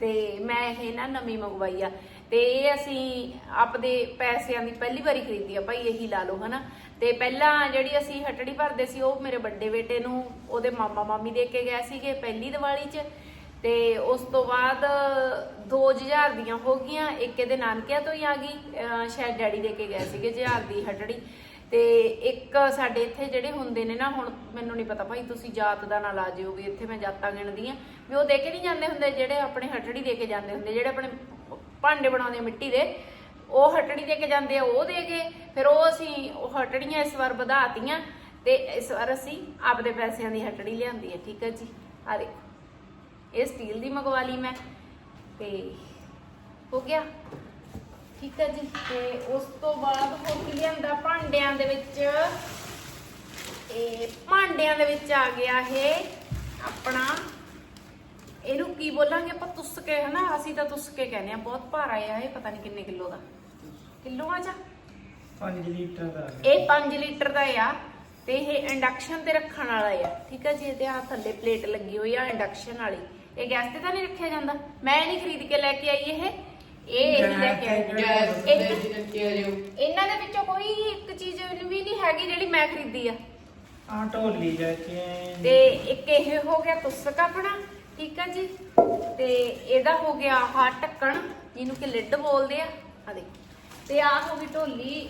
ਤੇ ਮੈਂ ਇਹ ਨਾ ਨਵੀਂ ਮੰਗਵਾਈ ਆ। ਤੇ ਇਹ ਅਸੀਂ ਆਪਦੇ ਪੈਸਿਆਂ ਦੀ ਪਹਿਲੀ ਵਾਰੀ ਖਰੀਦੀ ਆ ਭਾਈ ਇਹੀ ਲਾ ਲਓ ਹਨਾ? ਤੇ ਪਹਿਲਾਂ ਜਿਹੜੀ ਅਸੀਂ ਹਟੜੀ ਭਰਦੇ ਸੀ, ਉਹ ਮੇਰੇ ਵੱਡੇ ਬੇਟੇ ਨੂੰ, ਉਹਦੇ ਮਾਮਾ ਮਾਮੀ ਦੇ ਕੇ ਗਏ ਸੀਗੇ ਪਹਿਲੀ ਦੀਵਾਲੀ 'ਚ। ਤੇ ਉਸ ਤੋਂ ਬਾਅਦ 2000 ਦੀਆਂ ਹੋ ਗਈਆਂ, ਇੱਕ ਇਹਦੇ ਨਾਨਕਿਆਂ ਤੋਂ ਹੀ ਆ ਗਈ, ਅਹ ਸ਼ਾਇਦ ਡੈਡੀ ਦੇ ਕੇ ਗਏ ਸੀਗੇ 1000 ਦੀ ਹਟੜੀ। ਤੇ ਇੱਕ ਸਾਡੇ ਇੱਥੇ ਜਿਹੜੇ ਹੁੰਦੇ ਨੇ ਨਾ, ਹੁਣ ਮੈਨੂੰ ਨਹੀਂ ਪਤਾ ਭਾਈ, ਤੁਸੀਂ ਜਾਤ ਦਾ ਨਾ ਲਾ ਜਿਓ ਵੀ ਇੱਥੇ ਮੈਂ ਜਾਤਾਂ ਗਿਣਦੀ ਆ। ਵੀ ਉਹ ਦੇ ਕੇ ਨਹੀਂ ਜਾਂਦੇ ਹੁੰਦੇ, ਜਿਹੜੇ ਆਪਣੇ ਹਟੜੀ ਦੇ ਕੇ ਜਾਂਦੇ ਹੁੰਦੇ, ਜਿਹੜੇ ਆਪਣੇ ਭਾਂਡੇ ਬਣਾਉਂਦੇ ਮਿੱਟੀ ਦੇ। ਉਹ ਹਟੜੀ ਦੇ ਕੇ ਜਾਂਦੇ ਆ, ਉਹ ਦੇ ਗਏ ਫਿਰ ਉਹ ਅਸੀਂ ਉਹ ਹਟੜੀਆਂ ਇਸ ਵਾਰ ਵਧਾਤੀਆਂ ਤੇ ਇਸ ਵਾਰ ਅਸੀਂ ਆਪਦੇ ਪੈਸਿਆਂ ਦੀ ਹਟੜੀ ਲਿਆਂਦੀ ਹੈ ਠੀਕ ਹੈ ਜੀ? ਆ ਦੇਖੋ, ਇਹ ਸਟੀਲ ਦੀ ਮੰਗਵਾ ਲਈ ਮੈਂ ਤੇ ਹੋ ਗਿਆ, ਠੀਕ ਹੈ ਜੀ? ਤੇ ਉਸ ਤੋਂ ਬਾਅਦ ਹੋਰ ਕੀ ਲਿਆਂਦਾ? ਭਾਂਡਿਆਂ ਦੇ ਵਿੱਚ ਇਹ ਭਾਂਡਿਆਂ ਦੇ ਵਿੱਚ ਆ ਗਿਆ ਇਹ ਆਪਣਾ, ਇਹਨੂੰ ਕੀ ਬੋਲਾਂਗੇ ਆਪਾਂ? ਤੁਸਕੇ, ਹਨਾ? ਅਸੀਂ ਤਾਂ ਤੁਸਕੇ ਕਹਿੰਦੇ ਆ, ਬਹੁਤ ਭਾਰਾ ਆ ਇਹ, ਪਤਾ ਨਹੀਂ ਕਿੰਨੇ ਕਿਲੋ ਦਾ। ਕਿਲੋ ਆ ਜਾ? 5 ਲੀਟਰ ਦਾ ਇਹ 5 ਲੀਟਰ ਦਾ ਆ ਤੇ ਇਹ ਇੰਡਕਸ਼ਨ ਤੇ ਰੱਖਣ ਵਾਲਾ ਆ। ਠੀਕ ਹੈ ਜੀ ਇਹਦੇ ਆ ਥੱਲੇ ਪਲੇਟ ਲੱਗੀ ਹੋਈ ਆ ਇੰਡਕਸ਼ਨ ਵਾਲੀ। ਇਹ ਗੈਸ ਤੇ ਤਾਂ ਨਹੀਂ ਰੱਖਿਆ ਜਾਂਦਾ? ਮੈਂ ਨਹੀਂ ਖਰੀਦ ਕੇ ਲੈ ਕੇ ਆਈ ਇਹ। ਇਹ ਇਹੀ ਲੈ ਕੇ ਆਈ। ਗੈਸ ਤੇ ਇਹ- ਜਿਹੜਾ ਕੀ ਆ ਰਿਓ ਇਹਨਾਂ ਦੇ ਵਿੱਚੋਂ ਕੋਈ ਇੱਕ ਚੀਜ਼ ਵੀ ਨਹੀਂ ਹੈਗੀ ਜਿਹੜੀ ਮੈਂ ਖਰੀਦੀ ਆ। ਆ ਢੋਲੀ ਲੈ ਕੇ। ਤੇ ਇੱਕ ਇਹ ਹੋ ਗਿਆ ਤੁਸਕ ਆਪਣਾ। ਠੀਕ ਆ ਜੀ। ਤੇ ਇਹਦਾ ਹੋ ਗਿਆ ਆਹ ਢੱਕਣ ਜਿਹਨੂੰ ਕਿ ਲਿਡ ਬੋਲਦੇ ਆ। ਆ ਦੇਖ। ਤੇ ਆਹ ਹੋ ਗਈ ਢੋਲੀ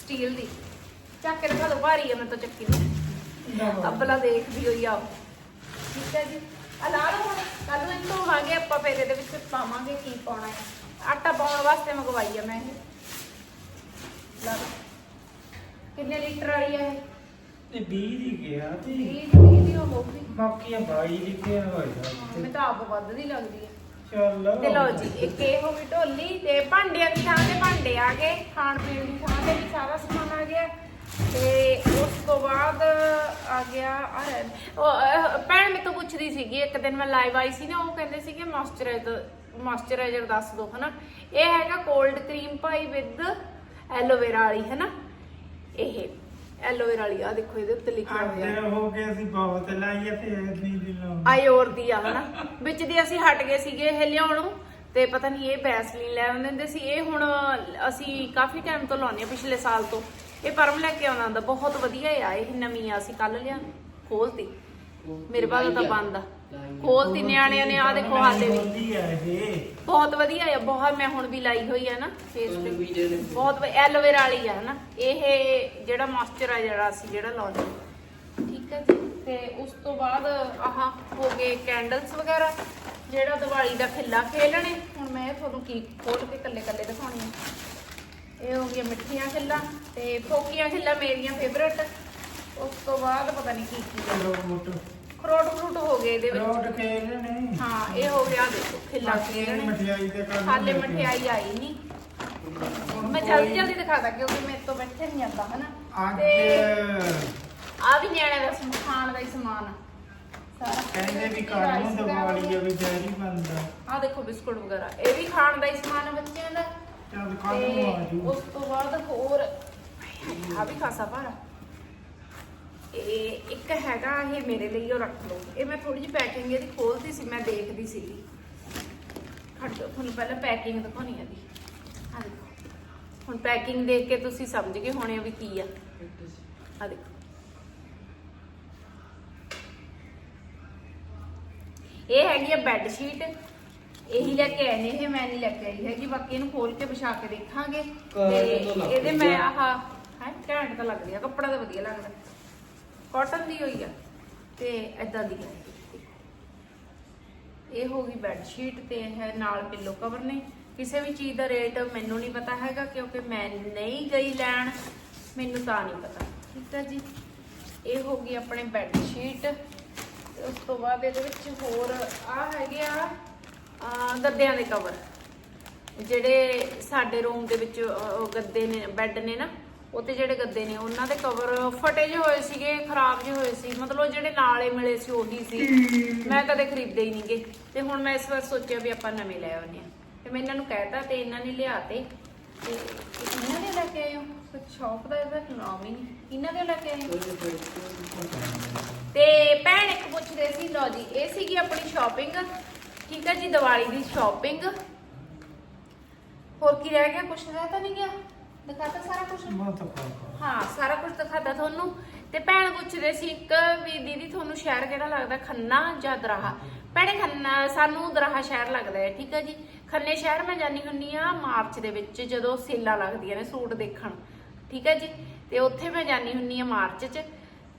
ਸਟੀਲ ਦੀ। ਚੱਕ ਕੇ ਦਿਖਾ ਦੋ ਭਾਰੀ ਆ ਮੈਂ ਤਾਂ ਚੱਕੀ ਨਹੀਂ ਅੱਬਲਾ ਦੇਖਦੀ ਹੋਈ ਆ ਉਹ। ਠੀਕ ਹੈ ਜੀ। ਆ ਲਾ ਲਓ ਹੁਣ ਕੱਲ ਨੂੰ ਇਹਨੂੰ ਧੋਵਾਂਗੇ ਆਪਾਂ ਫਿਰ ਇਹਦੇ ਵਿੱਚ ਪਾਵਾਂਗੇ ਕੀ ਪਾਉਣਾ ਹੈ। ਆਟਾ ਪਾਉਣ ਵਾਸਤੇ ਮੰਗਵਾਈ ਆ ਮੈਂ। ਇਹ ਲਾ ਲਓ। ਕਿੰਨੇ ਲੀਟਰ ਵਾਲੀ ਆ ਇਹ? ਤੇ 20 ਦੀ ਗਿਆ ਤੇ। 20 20 ਦੀ ਹੋਊਗੀ ਬਾਕੀਆਂ 22 ਲਿਖਿਆ ਹੋਇਆ ਮੈਂ ਤਾਂ ਆਪ ਵੱਧ ਦੀ ਲੱਗਦੀ ਹੈ ਚੱਲ। ਤੇ ਲਓ ਜੀ, ਇੱਕ ਇਹ ਹੋ ਗਈ ਢੋਲੀ ਤੇ ਭਾਂਡਿਆਂ ਦੀ ਥਾਂ ਤੇ ਭਾਂਡੇ ਆ ਗਏ। ਖਾਣ ਪੀਣ ਦੀ ਥਾਂ ਤੇ ਵੀ ਸਾਰਾ ਸਮਾਨ ਆ ਗਿਆ। ਤੇ ਉਸ ਤੋਂ ਬਾਅਦ ਆ ਗਿਆ ਉਹ ਭੈਣ ਮੇਰੇ ਤੋਂ ਪੁੱਛਦੀ ਸੀਗੀ, ਇੱਕ ਦਿਨ ਮੈਂ ਲਾਈਵ ਆਈ ਸੀ ਨਾ, ਉਹ ਕਹਿੰਦੇ ਸੀਗੇ ਮੋਇਸਚਰਾਈਜ਼ਰ ਮੋਇਸਚਰਾਈਜ਼ਰ ਦੱਸ ਦਿਓ ਹਨਾ? ਇਹ ਹੈਗਾ ਕੋਲਡ ਕਰੀਮ ਭਾਈ ਵਿਦ ਐਲੋਵੇਰਾ ਵਾਲੀ, ਹਨਾ? ਇਹ। ਐਲੋਵੇਰਾ ਵਾਲੀ ਆ ਦੇਖੋ ਇਹਦੇ ਉੱਤੇ ਲਿਖਿਆ ਹੋਇਆ। ਆਂਦੇ ਹੋ ਗਏ ਅਸੀਂ ਬਹੁਤ ਲਾਈਏ ਤੇ ਨਹੀਂ ਦਿਲੋਂ ਆਇਓਰ ਦੀ ਆ ਹਨਾ? ਵਿੱਚ ਦੀ ਅਸੀਂ ਹਟ ਗਏ ਸੀਗੇ ਇਹ ਲਿਆਉਣੋਂ ਤੇ ਪਤਾ ਨਹੀਂ ਇਹ ਬੈਸਲੀਨ ਲੈ ਆਉਂਦੇ ਹੁੰਦੇ ਸੀ। ਇਹ ਹੁਣ ਅਸੀਂ ਕਾਫੀ ਟਾਈਮ ਤੋਂ ਲਾਉਂਦੇ ਆ ਪਿਛਲੇ ਸਾਲ ਤੋਂ। ਇਹ ਪਰਮ ਲੈ ਕੇ ਆਉਣਾ ਹੁੰਦਾ ਬਹੁਤ ਵਧੀਆ ਆ ਇਹ ਨਵੀਂ ਆ ਅਸੀਂ ਕੱਲ ਲਿਆ ਖੋਲਤੀ ਮੇਰੇ ਬਾਅਦ ਤਾਂ ਬੰਦ ਆ। ਖੋਲਤੀ ਨਿਆਣਿਆਂ ਨੇ ਆ ਦੇਖੋ ਹਾਲੇ ਵੀ। ਆ ਇਹ ਬਹੁਤ ਵਧੀਆ ਆ ਬਹੁਤ ਮੈਂ ਹੁਣ ਵੀ ਲਾਈ ਹੋਈ ਆ ਨਾ ਫੇਸ ਤੇ। ਵੀ ਜਿਹੜੇ ਬਹੁਤ ਐਲੋਵੇਰਾ ਵਾਲੀ ਆ ਹਨਾ। ਇਹ ਜਿਹੜਾ ਮਾਇਸਚਰਾਈਜ਼ਰ ਅਸੀਂ ਜਿਹੜਾ ਲਾਉਂਦੇ। ਠੀਕ ਹੈ ਜੀ ਤੇ ਉਸ ਤੋਂ ਬਾਅਦ ਆਹ ਹੋ ਗਏ ਕੈਂਡਲਸ ਵਗੈਰਾ। ਜਿਹੜਾ ਦੀਵਾਲੀ ਦਾ ਖਿੱਲਾ ਖੇਲਣੇ ਹੁਣ ਮੈਂ ਤੁਹਾਨੂੰ ਕੀ ਖੋਲ ਕੇ ਕੱਲੇ ਕੱਲੇ ਦਿਖਾਉਣੀ ਆ। ਇਹ ਹੋ ਗਈਆਂ ਮਿੱਠੀਆਂ ਖਿੱਲਾਂ ਤੇ ਫੋਕੀਆਂ ਖਿੱਲਾਂ ਮੇਰੀਆਂ ਫੇਵਰਟ ਉਸ ਤੋਂ ਬਾਅਦ ਪਤਾ ਨਹੀਂ ਕੀ ਕੀ ਆ। ਖਰੋਟ ਫਰੂਟ ਹੋ ਗਏ ਇਹਦੇ ਵਿੱਚ। ਰੋਟ ਖੇਲ ਨੇ। ਹਾਂ ਇਹ ਹੋ ਗਿਆ ਦੇਖੋ ਖਿੱਲਾ ਖੇਲਣੇ ਮਠਿਆਈ ਤੇ ਕਰ ਹਾਲੇ ਮਠਿਆਈ ਆਈ ਨਹੀਂ। ਮੈਂ ਜਲਦੀ ਜਲਦੀ ਦਿਖਾਦਾ ਕਿਉਂਕਿ ਮੇਰੇ ਤੋਂ ਬੈਠੇ ਨਹੀਂ ਜਾਂਦਾ ਹਨਾ? ਅੱਜ ਆ ਵੀ ਨਿਆਣੇ ਦਾ ਸਮ- ਖਾਣ ਦਾ ਹੀ ਸਮਾਨ। ਆ ਸਾਰਾ ਕਹਿੰਦੇ ਵੀ ਕੱਲ ਨੂੰ ਦੀਵਾਲੀ ਆ ਵੀ ਜੈਰੀ ਬੰਦਾ ਆ ਦੇਖੋ ਬਿਸਕੁਟ ਵਗੈਰਾ ਇਹ ਵੀ ਖਾਣ ਦਾ ਹੀ ਸਮਾਨ ਆ ਬੱਚਿਆਂ ਦਾ। ਚੱਲ ਕੱਲ ਨੂੰ ਆ ਤੇ ਜੂ ਉਸ ਤੋਂ ਬਾਅਦ ਹੋਰ ਆ ਵੀ ਖਾਸਾ ਭਾਰਾ। ਇਹ ਇੱਕ ਹੈਗਾ ਇਹ ਮੇਰੇ ਲਈ ਉਹ ਰੱਖ ਲਓ। ਇਹ ਮੈਂ ਥੋੜੀ ਜਿਹੀ ਪੈਕਿੰਗ ਇਹਦੀ ਖੋਲਦੀ ਸੀ ਮੈਂ ਦੇਖਦੀ ਸੀਗੀ। ਖੜ ਤੁਹਾਨੂੰ ਪਹਿਲਾਂ ਪੈਕਿੰਗ ਦਿਖਾਉਣੀ ਆ ਦੀ ਆ ਦੇਖੋ। ਹੁਣ ਪੈਕਿੰਗ ਦੇਖ ਕੇ ਤੁਸੀਂ ਸਮਝ ਗਏ ਹੋਣੇ ਵੀ ਕੀ ਆ। ਆ ਦੇਖੋ। ਇਹ ਹੈਗੀ ਆ ਬੈੱਡ ਸ਼ੀਟ ਇਹੀ ਲੈ ਕੇ ਆਏ ਨੇ ਇਹ ਮੈਂ ਨਹੀਂ ਲੈ ਕੇ ਆਈ ਹੈਗੀ। ਬਾਕੀ ਇਹਨੂੰ ਖੋਲ ਕੇ ਵਿਛਾ ਕੇ ਦੇਖਾਂਗੇ। ਤੋਂ ਇਹਦੇ ਮੈਂ। ਆਹ ਹੈ ਘੈਂਟ ਤਾਂ ਲੱਗਦੀ ਆ ਕੱਪੜਾ ਤਾਂ ਵਧੀਆ ਲੱਗਦਾ। ਕਾਟਨ ਦੀ ਹੋਈ ਆ ਤੇ ਐਦਾਂ ਦੀ ਹੈ ਇਹ ਹੋ ਗਈ ਬੈੱਡ ਸ਼ੀਟ ਤੇ ਇਹ ਨਾਲ ਪਿੱਲੋ ਕਵਰ ਨੇ। ਕਿਸੇ ਵੀ ਚੀਜ਼ ਦਾ ਰੇਟ ਮੈਨੂੰ ਨਹੀਂ ਪਤਾ ਹੈਗਾ ਕਿਉਂਕਿ ਮੈਂ ਨਹੀਂ ਗਈ ਲੈਣ। ਮੈਨੂੰ ਤਾਂ ਨਹੀਂ ਪਤਾ। ਠੀਕ ਹੈ ਜੀ? ਇਹ ਹੋ ਗਈ ਆਪਣੇ ਬੈੱਡ ਸ਼ੀਟ ਉਸ ਤੋਂ ਬਾਅਦ ਇਹਦੇ ਵਿੱਚ ਹੋਰ ਆ ਹੈਗੇ ਆ ਗੱਦਿਆਂ ਦੇ ਕਵਰ ਜਿਹੜੇ ਸਾਡੇ ਰੂਮ ਦੇ ਵਿੱਚ ਗੱਦੇ ਨੇ ਬੈੱਡ ਨੇ ਨਾ। ਉਹ ਜਿਹੜੇ ਗੱਦੇ ਨੇ, ਉਹਨਾਂ ਦੇ ਕਵਰ ਫਟੇ ਜਿਹੇ ਹੋਏ ਸੀਗੇ, ਖਰਾਬ ਜਿਹੇ ਹੋਏ ਸੀ। ਮਤਲਬ ਜਿਹੜੇ ਨਾਲੇ ਮਿਲੇ ਸੀ, ਉਹੀ ਸੀ। ਮੈਂ ਕਦੇ ਖਰੀਦੇ ਹੀ ਨਹੀਂਗੇ। ਤੇ ਹੁਣ ਮੈਂ ਇਸ ਵਾਰ ਸੋਚਿਆ ਵੀ ਆਪਾਂ ਨਵੇਂ ਲੈ ਆਉਂਦੇ ਆ ਤੇ ਮੈਂ ਇਹਨਾਂ ਨੂੰ ਕਹਿਤਾ ਤੇ ਇਹਨਾਂ ਨੇ ਲਿਆਤੇ ਤੇ ਇਹਨਾਂ ਦੇ ਲੈ ਕੇ ਆਏ ਸ਼ੌਪ ਦਾ ਇਹਦਾ ਨਾਮ ਹੀ ਨਹੀਂ। ਇਹਨਾਂ ਦੇ ਲੈ ਕੇ ਆਏ ਤੇ ਭੈਣ ਇੱਕ ਪੁੱਛਦੇ ਸੀ ਲੋ ਜੀ, ਇਹ ਸੀਗੀ ਆਪਣੀ ਸ਼ਾਪਿੰਗ ਠੀਕ ਹੈ ਜੀ, ਦੀਵਾਲੀ ਦੀ ਸ਼ਾਪਿੰਗ ਹੋਰ ਕੀ ਰਹਿ ਗਿਆ? ਕੁਛ ਰਹਿ ਤਾਂ ਨਹੀਂ ਗਿਆ? ਦਿਖਾਤਾ ਸਾਰਾ ਕੁਝ ਬਹੁਤ ਫ਼ਰਕ ਹਾਂ ਸਾਰਾ ਕੁਝ ਦਿਖਾਤਾ ਤੁਹਾਨੂੰ। ਤੇ ਭੈਣ ਪੁੱਛਦੇ ਸੀ ਇੱਕ ਵੀ ਦੀਦੀ ਤੁਹਾਨੂੰ ਸ਼ਹਿਰ ਕਿਹੜਾ ਲੱਗਦਾ ਖੰਨਾ ਜਾਂ ਦਰਾਹਾ? ਭੈਣੇ ਖੰਨਾ ਸਾਨੂੰ ਦਰਾਹਾ ਸ਼ਹਿਰ ਲੱਗਦਾ ਹੈ ਠੀਕ ਹੈ ਜੀ? ਖੰਨੇ ਸ਼ਹਿਰ ਮੈਂ ਜਾਣੀ ਹੁੰਨੀ ਆ ਮਾਰਚ ਦੇ ਵਿੱਚ ਜਦੋਂ ਸੇਲਾਂ ਲੱਗਦੀਆਂ ਨੇ ਸੂਟ ਦੇਖਣ ਠੀਕ ਹੈ ਜੀ? ਤੇ ਉੱਥੇ ਮੈਂ ਜਾਣੀ ਹੁੰਨੀ ਆ ਮਾਰਚ 'ਚ।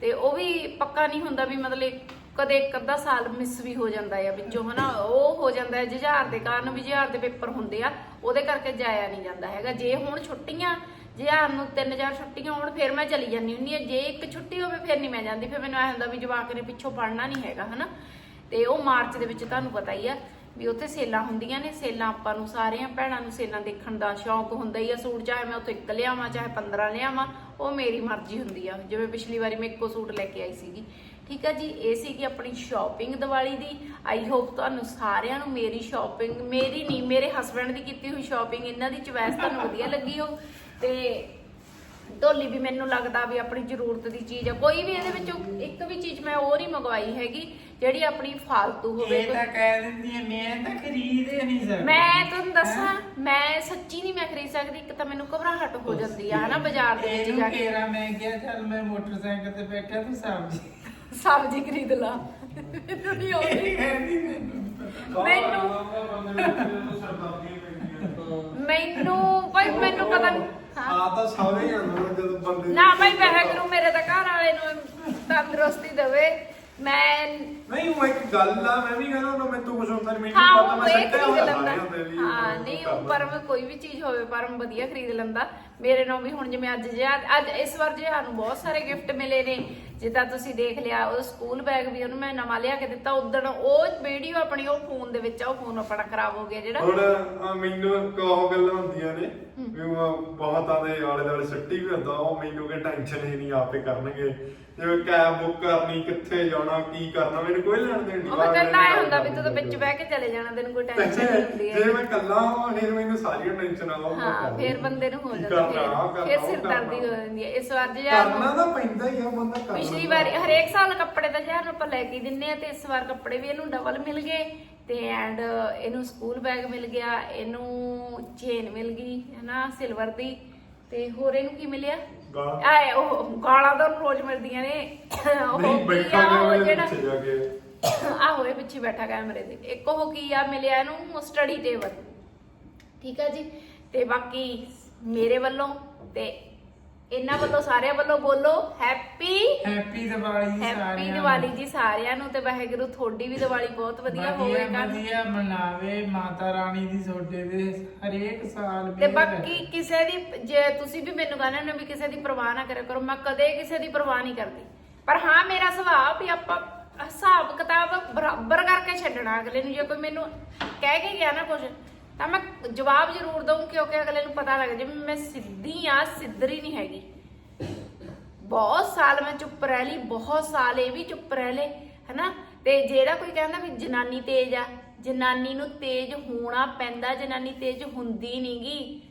ਤੇ ਉਹ ਵੀ ਪੱਕਾ ਨਹੀਂ ਹੁੰਦਾ ਵੀ ਮਤਲਬ ਕਦੇ ਇੱਕ ਅੱਧਾ ਸਾਲ ਮਿਸ ਵੀ ਹੋ ਜਾਂਦਾ ਆ ਵਿੱਚੋਂ, ਹਨਾ? ਉਹ ਹੋ ਜਾਂਦਾ ਹੈ ਜੁਝਾਰ ਦੇ ਕਾਰਨ ਵੀ ਜੁਝਾਰ ਦੇ ਪੇਪਰ ਹੁੰਦੇ ਆ, ਉਹਦੇ ਕਰਕੇ ਜਾਇਆ ਨਹੀਂ ਜਾਂਦਾ ਹੈਗਾ। ਜੇ ਹੁਣ ਛੁੱਟੀਆਂ, ਜੁਝਾਰ ਨੂੰ ਤਿੰਨ ਚਾਰ ਛੁੱਟੀਆਂ ਹੋਣ, ਫਿਰ ਮੈਂ ਚਲੀ ਜਾਂਦੀ ਹੁੰਦੀ ਆ। ਜੇ ਇੱਕ ਛੁੱਟੀ ਹੋਵੇ, ਫਿਰ ਨਹੀਂ ਮੈਂ ਜਾਂਦੀ। ਫਿਰ ਮੈਨੂੰ ਐ ਹੁੰਦਾ ਵੀ ਜਵਾਕ ਨੇ ਪਿੱਛੋਂ ਪੜਨਾ ਨਹੀਂ ਹੈਗਾ, ਹਨਾ? ਤੇ ਉਹ ਮਾਰਚ ਦੇ ਵਿੱਚ ਤੁਹਾਨੂੰ ਪਤਾ ਹੀ ਆ ਵੀ ਉੱਥੇ ਸੇਲਾਂ ਹੁੰਦੀਆਂ ਨੇ। ਸੇਲਾਂ ਆਪਾਂ ਨੂੰ ਸਾਰਿਆਂ ਭੈਣਾਂ ਨੂੰ ਸੇਲਾਂ ਦੇਖਣ ਦਾ ਸ਼ੌਂਕ ਹੁੰਦਾ ਹੀ ਆ। ਸੂਟ ਚਾਹੇ ਮੈਂ ਉੱਥੇ ਇੱਕ ਲਿਆਵਾਂ, ਚਾਹੇ 15 ਲਿਆਵਾਂ, ਉਹ ਮੇਰੀ ਮਰਜ਼ੀ ਹੁੰਦੀ ਆ। ਜਿਵੇਂ ਪਿਛਲੀ ਵਾਰੀ ਮੈਂ ਇੱਕੋ ਸੂਟ ਲੈ ਕੇ ਆਈ ਸੀਗੀ। ਠੀਕ ਆ ਜੀ ਇਹ ਸੀਗੀ ਆਪਣੀ ਸ਼ਾਪਿੰਗ ਦੀਵਾਲੀ ਦੀ। ਆਈ ਹੋਪ ਤੁਹਾਨੂੰ ਸਾਰਿਆਂ ਨੂੰ ਮੇਰੀ ਸ਼ਾਪਿੰਗ ਮੇਰੀ ਨਹੀਂ ਮੇਰੇ ਹਸਬੰਡ ਦੀ ਕੀਤੀ ਹੋਈ ਸ਼ਾਪਿੰਗ ਇਹਨਾਂ ਦੀ ਚੁਆਇਸ ਤੁਹਾਨੂੰ ਵਧੀਆ ਲੱਗੀ ਹੋ। ਤੇ ਢੋਲੀ ਵੀ ਮੈਨੂੰ ਲੱਗਦਾ ਵੀ ਆਪਣੀ ਜ਼ਰੂਰਤ ਦੀ ਚੀਜ਼ ਆ। ਕੋਈ ਵੀ ਇਹਦੇ ਵਿੱਚੋਂ ਇੱਕ ਵੀ ਚੀਜ਼ ਮੈਂ ਉਹ ਨਹੀਂ ਮੰਗਵਾਈ ਹੈਗੀ ਜਿਹੜੀ ਆਪਣੀ ਫਾਲਤੂ ਹੋਵੇ ਇਹ ਤਾਂ ਕਹਿ ਦਿੰਦੀ ਹੈ ਮੈਂ ਤਾਂ ਖਰੀਦ ਹੀ ਨਹੀਂ ਸਕਦੀ। ਮੈਂ ਤੁਹਾਨੂੰ ਦੱਸਾਂ ਮੈਂ ਸੱਚੀ ਨਹੀਂ ਮੈਂ ਖਰੀਦ ਸਕਦੀ ਇੱਕ ਤਾਂ ਮੈਨੂੰ ਘਬਰਾਹਟ ਹੋ ਜਾਂਦੀ ਆ ਹਨਾ ਬਾਜ਼ਾਰ ਦੇ ਵਿੱਚ ਜਾ ਕੇ। ਮੈਂ ਕਿਹਾ ਚੱਲ ਮੈਂ ਮੋਟਰਸਾਈਕਲ ਤੇ ਬੈਠਾ ਤੂੰ ਸਬਜ਼ੀ ਸਬਜ਼ੀ ਖਰੀਦ ਲਾ। ਮੈਨੂੰ ਨਹੀਂ ਆਉਂਦੀ ਮੈਨੂੰ ਭਾਈ ਮੈਨੂੰ ਪਤਾ ਨਹੀਂ ਹਾਂ। ਆ ਤਾਂ ਸਾਰੇ ਹੀ ਨੇ ਜਦੋਂ ਬੰਦੇ ਨਾ ਭਾਈ ਵਾਹਿਗੁਰੂ ਮੇਰੇ ਤਾਂ ਘਰ ਵਾਲੇ ਨੂੰ ਤੰਦਰੁਸਤੀ ਦੇਵੇ। ਮੈਂ ਨਹੀਂ ਉਹ ਇੱਕ ਗੱਲ ਆ ਮੈਂ ਵੀ ਕਹਿੰਦਾ ਉਹਨਾਂ ਮੈਨੂੰ ਕੁਝ ਹੁੰਦਾ ਨਹੀਂ ਮੈਨੂੰ ਹਾਂ ਪਤਾ ਉਹ ਮੈਂ ਇਹ ਸੱਟਿਆ ਖਰੀਦ ਹੋਇਆ ਲੈਂਦਾ। ਸਾਰਿਆਂ ਹਾਂ ਨਹੀਂ ਉਹ ਪਰਮ ਕੋਈ ਵੀ ਚੀਜ਼ ਹੋਵੇ ਪਰਮ ਵਧੀਆ ਖਰੀਦ ਲੈਂਦਾ। ਮੇਰੇ ਨਾਲ ਵੀ ਹੁਣ ਜਿਵੇਂ ਅੱਜ ਜਿਹਾ ਅੱਜ ਇਸ ਵਾਰ ਜਿਹਾ ਨੂੰ ਬਹੁਤ ਸਾਰੇ ਗਿਫਟ ਮਿਲੇ ਨੇ ਜਿੱਦਾਂ ਤੁਸੀਂ ਦੇਖ ਲਿਆ ਉਹ ਸਕੂਲ ਬੈਗ ਵੀ ਉਹਨੂੰ ਮੈਂ ਨਵਾਂ ਲਿਆ ਕੇ ਦਿੱਤਾ ਉਦੋਂ ਉਹ ਵੀਡੀਓ ਆਪਣੀ ਉਹ ਫੋਨ ਦੇ ਵਿੱਚ ਆ ਉਹ ਫੋਨ ਆਪਣਾ ਖਰਾਬ ਹੋ ਗਿਆ ਜਿਹੜਾ। ਹੁਣ ਮੈਨੂੰ ਕਹੋ ਗੱਲਾਂ ਹੁੰਦੀਆਂ ਨੇ ਵੀ ਉਹ ਬਹੁਤਾਂ ਦੇ ਆਲੇ ਦੁਆਲੇ ਸੱਟੀ ਵੀ ਹੁੰਦਾ ਉਹ ਮੈਨੂੰ ਕਿ ਟੈਨਸ਼ਨ ਹੀ ਨਹੀਂ ਆਪੇ ਕਰਨਗੇ। ਜਿਵੇਂ ਕੈਬ ਬੁੱਕ ਕਰਨੀ ਕਿੱਥੇ ਜਾਣਾ ਕੀ ਕਰਨਾ ਮੈਨੂੰ ਕੋਈ ਲੈਣ ਦੇਣ ਨਹੀਂ ਉਹ ਮੈਂ ਕਹਿੰਦਾ ਆਇਆ ਹੁੰਦਾ ਵੀ ਤੂੰ ਤਾਂ ਵਿੱਚ ਬਹਿ ਕੇ ਚਲੇ ਜਾਣਾ ਤੈਨੂੰ ਕੋਈ ਟੈਨਸ਼ਨ ਨਹੀਂ ਹੁੰਦੀ ਜੇ ਹੈ ਮੈਂ ਕੱਲਾ ਹਾਂ ਫਿਰ ਮੈਨੂੰ ਸਾਰੀਆਂ ਟੈਨਸ਼ਨ ਆਉਂਦਾ ਹਾਂ ਫਿਰ ਬੰਦੇ ਨੂੰ ਹੋ ਜਾਂਦਾ ਫਿਰ ਫਿਰ ਸਿਰਦਰਦੀ ਹੋ ਜਾਂਦੀ ਹੈ। ਇਸ ਵਾਰ ਜਿਹਾ ਕਰਨਾ ਤਾਂ ਪੈਂਦਾ ਹੀ ਆ ਬੰਦਾ ਕਰਨਾ ਪਿਛਲੀ ਵਾਰੀ ਹਰੇਕ ਸਾਲ ਕੱਪੜੇ ਤਾਂ ਯਾਰ ਆਪਾਂ ਲੈ ਕੇ ਹੀ ਦਿੰਨੇ ਆ ਤੇ ਇਸ ਵਾਰ ਕੱਪੜੇ ਵੀ ਇਹਨੂੰ ਡਬਲ ਮਿਲ ਗਏ ਤੇ ਐਂਡ ਇਹਨੂੰ ਸਕੂਲ ਬੈਗ ਮਿਲ ਗਿਆ ਇਹਨੂੰ ਚੇਨ ਮਿਲ ਗਈ ਹੈਨਾ ਸਿਲਵਰ ਦੀ। ਤੇ ਹੋਰ ਇਹਨੂੰ ਕੀ ਮਿਲਿਆ? ਗਾਲਾਂ। ਆਏ ਉਹ ਗਾਲਾਂ ਤਾਂ ਉਹਨੂੰ ਰੋਜ਼ ਮਿਲਦੀਆਂ ਨੇ। ਉਹ ਨਹੀਂ ਕੀ ਬੈਠਾ ਆ ਉਹ ਗਿਆ ਜਿਹੜਾ ਪਿੱਛੇ ਜਾ ਕੇ। ਆਹੋ ਇਹ ਪਿੱਛੇ ਬੈਠਾ ਕੈਮਰੇ ਦੇ। ਇੱਕ ਉਹ ਕੀ ਆ ਮਿਲਿਆ ਇਹਨੂੰ ਸਟੱਡੀ ਟੇਬਲ ਠੀਕ ਆ ਜੀ? ਤੇ ਬਾਕੀ ਮੇਰੇ ਵੱਲੋਂ ਤੇ ਇਹਨਾਂ ਵੱਲੋਂ ਸਾਰਿਆਂ ਵੱਲੋਂ ਬੋਲੋ ਹੈਪੀ ਹੈਪੀ ਦੀਵਾਲੀ ਜੀ ਸਾਰਿਆਂ ਹੈਪੀ। ਦੀਵਾਲੀ ਜੀ ਸਾਰਿਆਂ ਨੂੰ ਤੇ ਵਾਹਿਗੁਰੂ ਤੁਹਾਡੀ ਵੀ ਦੀਵਾਲੀ ਬਹੁਤ ਵਧੀਆ ਹੋਵੇਗਾ ਵਧੀਆ ਮਨਾਵੇ ਮਾਤਾ ਰਾਣੀ ਦੀ ਸੋਡੇ ਦੇ ਹਰੇਕ ਸਾਲ ਤੇ ਵੀ ਬਾਕੀ ਕਿਸੇ ਦੀ ਜੇ ਤੁਸੀਂ ਵੀ ਮੈਨੂੰ ਕਹਿੰਦੇ ਹੋ ਵੀ ਕਿਸੇ ਦੀ ਪਰਵਾਹ ਨਾ ਕਰਿਆ ਕਰੋ ਮੈਂ ਕਦੇ ਕਿਸੇ ਦੀ ਪਰਵਾਹ ਨਹੀਂ ਕਰਦੀ। ਪਰ ਹਾਂ ਮੇਰਾ ਸੁਭਾਅ ਵੀ ਆਪਾਂ ਹਿਸਾਬ ਕਿਤਾਬ ਬਰਾਬਰ ਕਰਕੇ ਛੱਡਣਾ ਅਗਲੇ ਨੂੰ ਜੇ ਕੋਈ ਮੈਨੂੰ ਕਹਿ ਕੇ ਗਿਆ ਨਾ ਕੁਝ ਤਾਂ ਮੈਂ ਜਵਾਬ ਜ਼ਰੂਰ ਦਊਂ ਕਿਉਂਕਿ ਅਗਲੇ ਨੂੰ ਪਤਾ ਲੱਗ ਜਾਵੇ ਮੈਂ ਸਿੱਧੀ ਆ, ਸਿੱਧਰੀ ਨਹੀਂ ਹੈਗੀ। ਬਹੁਤ ਸਾਲ ਮੈਂ ਚੁੱਪ ਰਹਿ ਲਈ, ਬਹੁਤ ਸਾਲ ਇਹ ਵੀ ਚੁੱਪ ਰਹਿ ਲਏ, ਹਨਾ? ਤੇ ਜਿਹੜਾ ਕੋਈ ਕਹਿੰਦਾ ਵੀ ਜਨਾਨੀ ਤੇਜ਼ ਆ, ਜਨਾਨੀ ਨੂੰ ਤੇਜ਼ ਹੋਣਾ ਪੈਂਦਾ, ਜਨਾਨੀ ਤੇਜ਼ ਹੁੰਦੀ ਨਹੀਂਗੀ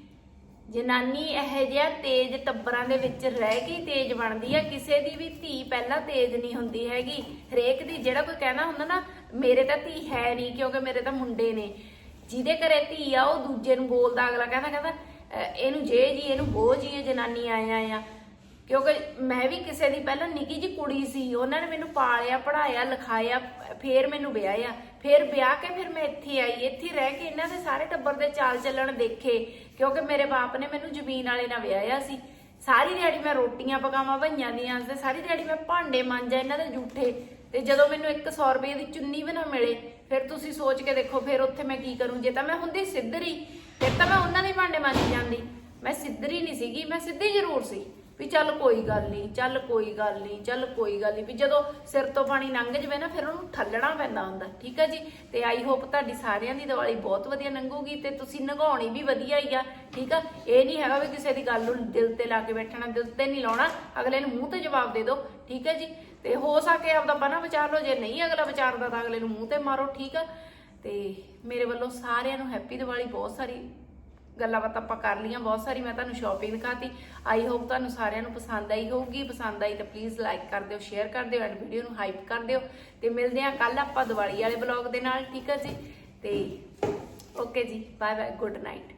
ਜਨਾਨੀ ਇਹ ਜਿਹਾ ਤੇਜ਼ ਟੱਬਰਾਂ ਦੇ ਵਿੱਚ ਰਹਿ ਕੇ ਤੇਜ਼ ਬਣਦੀ ਆ, ਕਿਸੇ ਦੀ ਵੀ ਧੀ ਪਹਿਲਾਂ ਤੇਜ਼ ਨਹੀਂ ਹੁੰਦੀ ਹੈਗੀ। ਹਰੇਕ ਦੀ ਜਿਹੜਾ ਕੋਈ ਕਹਿਣਾ ਹੁੰਦਾ ਨਾ, ਮੇਰੇ ਤਾਂ ਧੀ ਹੈ ਨਹੀਂ ਕਿਉਂਕਿ ਮੇਰੇ ਤਾਂ ਮੁੰਡੇ ਨੇ। ਜਿਹਦੇ ਘਰੇ ਧੀ ਆ, ਉਹ ਦੂਜੇ ਨੂੰ ਬੋਲਦਾ, ਅਗਲਾ ਕਹਿੰਦਾ ਕਹਿੰਦਾ, ਅਹ ਇਹਨੂੰ ਜੇ ਜੀ, ਇਹਨੂੰ ਬੋ ਜੀ, ਇਹ ਜਨਾਨੀ ਆਇਆ ਆ। ਕਿਉਂਕਿ ਮੈਂ ਵੀ ਕਿਸੇ ਦੀ ਪਹਿਲਾਂ ਨਿੱਕੀ ਜੀ ਕੁੜੀ ਸੀ, ਉਹਨਾਂ ਨੇ ਮੈਨੂੰ ਪਾਲਿਆ ਪੜਾਇਆ ਲਿਖਾਇਆ, ਫੇਰ ਮੈਨੂੰ ਵਿਆਹਿਆ। ਫੇਰ ਵਿਆਹ ਕੇ ਫਿਰ ਮੈਂ ਇੱਥੇ ਆਈ, ਇੱਥੇ ਰਹਿ ਕੇ ਇਹਨਾਂ ਦੇ ਸਾਰੇ ਟੱਬਰ ਦੇ ਚਾਲ ਚੱਲਣ ਦੇਖੇ, ਕਿਉਂਕਿ ਮੇਰੇ ਬਾਪ ਨੇ ਮੈਨੂੰ ਜ਼ਮੀਨ ਵਾਲੇ ਨਾਲ ਵਿਆਹਿਆ ਸੀ। ਸਾਰੀ ਦਿਹਾੜੀ ਮੈਂ ਰੋਟੀਆਂ ਪਕਾਵਾਂ ਭਈਆਂ ਦੀਆਂ, ਤੇ ਸਾਰੀ ਦਿਹਾੜੀ ਮੈਂ ਭਾਂਡੇ ਮਾਂਜਾ, ਇਹਨਾਂ ਦੇ ਝੂਠੇ ਤੇ ਜਦੋਂ ਮੈਨੂੰ 100 ਰੁਪਏ ਦੀ ਚੁੰਨੀ ਵੀ ਨਾ ਮਿਲੇ ਫਿਰ ਤੁਸੀਂ ਸੋਚ ਕੇ ਦੇਖੋ, ਫਿਰ ਉੱਥੇ ਮੈਂ ਕੀ ਕਰੂੰ? ਜੇ ਤਾਂ ਮੈਂ ਹੁੰਦੀ ਸਿੱਧਰੀ, ਫਿਰ ਤਾਂ ਮੈਂ ਉਹਨਾਂ ਦੇ ਭਾਂਡੇ ਮਾਂਜੀ ਜਾਂਦੀ। ਮੈਂ ਸਿੱਧਰੀ ਨਹੀਂ ਸੀਗੀ, ਮੈਂ ਸਿੱਧੀ ਜ਼ਰੂਰ ਸੀ ਵੀ ਚੱਲ ਕੋਈ ਗੱਲ ਨਹੀਂ, ਚੱਲ ਕੋਈ ਗੱਲ ਨਹੀਂ, ਚੱਲ ਕੋਈ ਗੱਲ ਨਹੀਂ। ਵੀ ਜਦੋਂ ਸਿਰ ਤੋਂ ਪਾਣੀ ਲੰਘ ਜਵੇ ਨਾ, ਫਿਰ ਉਹਨੂੰ ਠੱਲਣਾ ਪੈਂਦਾ ਹੁੰਦਾ, ਠੀਕ ਹੈ ਜੀ? ਤੇ ਆਈ ਹੋਪ ਤੁਹਾਡੀ ਸਾਰਿਆਂ ਦੀ ਦੀਵਾਲੀ ਬਹੁਤ ਵਧੀਆ ਲੰਘੂਗੀ ਤੇ ਤੁਸੀਂ ਨਗਾਉਣੀ ਵੀ ਵਧੀਆ ਹੀ ਆ, ਠੀਕ ਆ? ਇਹ ਨਹੀਂ ਹੈਗਾ ਵੀ ਕਿਸੇ ਦੀ ਗੱਲ ਨੂੰ ਦਿਲ ਤੇ ਲਾ ਕੇ ਬੈਠਣਾ, ਦਿਲ ਤੇ ਨਹੀਂ ਲਾਉਣਾ। ਅਗਲੇ ਨੂੰ ਮੂੰਹ ਤੇ ਜਵਾਬ ਦੇ ਦਿਓ, ਠੀਕ ਹੈ ਜੀ? ਤੇ ਹੋ ਸਕੇ ਆਪਦਾ ਬਣਾ ਵਿਚਾਰ ਲਓ, ਜੇ ਨਹੀਂ ਅਗਲਾ ਵਿਚਾਰਦਾ ਤਾਂ ਅਗਲੇ ਨੂੰ ਮੂੰਹ ਤੇ ਮਾਰੋ, ਠੀਕ ਆ? ਤੇ ਮੇਰੇ ਵੱਲੋਂ ਸਾਰਿਆਂ ਨੂੰ ਹੈਪੀ ਦੀਵਾਲੀ, ਬਹੁਤ ਸਾਰੀ ਗੱਲਾਂ ਬਾਤਾਂ ਆਪਾਂ ਕਰ ਲਈਆਂ, ਬਹੁਤ ਸਾਰੀ ਮੈਂ ਤੁਹਾਨੂੰ ਸ਼ਾਪਿੰਗ ਦਿਖਾਤੀ। ਆਈ ਹੋਪ ਤੁਹਾਨੂੰ ਸਾਰਿਆਂ ਨੂੰ ਪਸੰਦ ਆਈ ਹੋਊਗੀ, ਪਸੰਦ ਆਈ ਤਾਂ ਪਲੀਜ਼ ਲਾਈਕ ਕਰ ਦਿਓ ਸ਼ੇਅਰ ਕਰ ਦਿਓ ਐਂਡ ਵੀਡੀਓ ਨੂੰ ਹਾਈਪ ਕਰ ਦਿਓ। ਤੇ ਮਿਲਦੇ ਹਾਂ ਕੱਲ ਆਪਾਂ ਦੀਵਾਲੀ ਵਾਲੇ ਬਲੌਗ ਦੇ ਨਾਲ, ਠੀਕ ਹੈ ਜੀ? ਤੇ ਓਕੇ ਜੀ ਬਾਏ ਬਾਏ ਗੁੱਡ ਨਾਈਟ